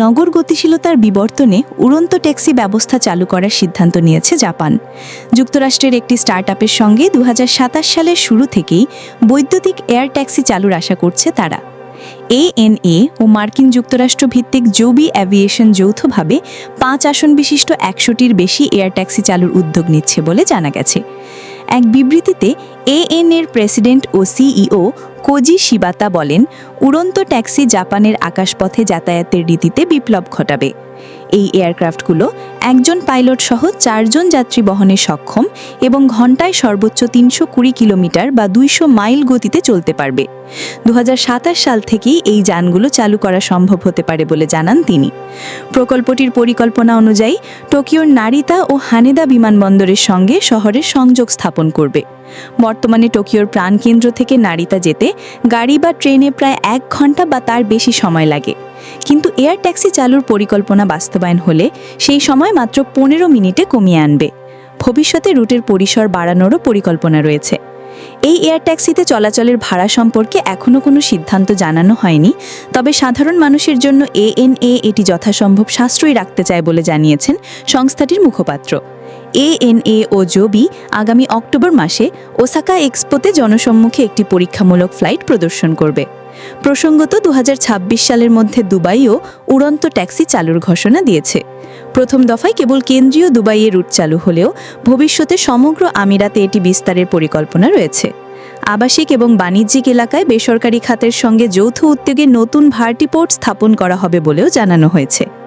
নগর গতিশীলতার বিবর্তনে উড়ন্ত ট্যাক্সি ব্যবস্থা চালু করার সিদ্ধান্ত নিয়েছে জাপান। যুক্তরাষ্ট্রের একটি স্টার্টআপের সঙ্গে দু হাজার সাতাশ সালের শুরু থেকেই বৈদ্যুতিক এয়ার ট্যাক্সি চালুর আশা করছে তারা। এএনএ ও মার্কিন যুক্তরাষ্ট্র ভিত্তিক জবি অ্যাভিয়েশন যৌথভাবে পাঁচ আসন বিশিষ্ট একশোটির বেশি এয়ার ট্যাক্সি চালুর উদ্যোগ নিচ্ছে বলে জানা গেছে। এক বিবৃতিতে এএন এর প্রেসিডেন্ট ও সিইও কোজি শিবাতা বলেন, উড়ন্ত ট্যাক্সি জাপানের আকাশপথে যাতায়াতের রীতিতে বিপ্লব ঘটাবে। এই এয়ারক্রাফটগুলো একজন পাইলট সহ চারজন যাত্রী বহনে সক্ষম এবং ঘন্টায় সর্বোচ্চ তিনশো কুড়ি কিলোমিটার বা দুইশো মাইল গতিতে চলতে পারবে। দু হাজার সাতাশ সাল থেকেই এই যানগুলো চালু করা সম্ভব হতে পারে বলে জানান তিনি। প্রকল্পটির পরিকল্পনা অনুযায়ী টোকিওর নারিতা ও হানেদা বিমানবন্দরের সঙ্গে শহরের সংযোগ স্থাপন করবে। বর্তমানে টোকিওর প্রাণকেন্দ্র থেকে নারিতা যেতে গাড়ি বা ট্রেনে প্রায় এক ঘণ্টা বা তার বেশি সময় লাগে। কিন্তু এয়ার ট্যাক্সি চালুর পরিকল্পনা বাস্তবায়ন হলে সেই সময় মাত্র পনেরো মিনিটে কমিয়ে আনবে। ভবিষ্যতে রুটের পরিসর বাড়ানোরও পরিকল্পনা রয়েছে। এই এয়ার ট্যাক্সিতে চলাচলের ভাড়া সম্পর্কে এখনও কোনো সিদ্ধান্ত জানানো হয়নি, তবে সাধারণ মানুষের জন্য এএনএ এটি যথাসম্ভব সাশ্রয়ী রাখতে চায় বলে জানিয়েছেন সংস্থাটির মুখপাত্র। এএনএ ও জবি আগামী অক্টোবর মাসে ওসাকা এক্সপোতে জনসম্মুখে একটি পরীক্ষামূলক ফ্লাইট প্রদর্শন করবে। প্রসঙ্গত দু হাজার ছাব্বিশ সালের মধ্যে দুবাইও উড়ন্ত ট্যাক্সি চালুর ঘোষণা দিয়েছে। প্রথম দফায় কেবল কেন্দ্রীয় দুবাইয়ে রুট চালু হলেও ভবিষ্যতে সমগ্র আমিরাতে এটি বিস্তারের পরিকল্পনা রয়েছে। আবাসিক এবং বাণিজ্যিক এলাকায় বেসরকারি খাতের সঙ্গে যৌথ উদ্যোগে নতুন ভার্টিপোর্ট স্থাপন করা হবে বলেও জানানো হয়েছে।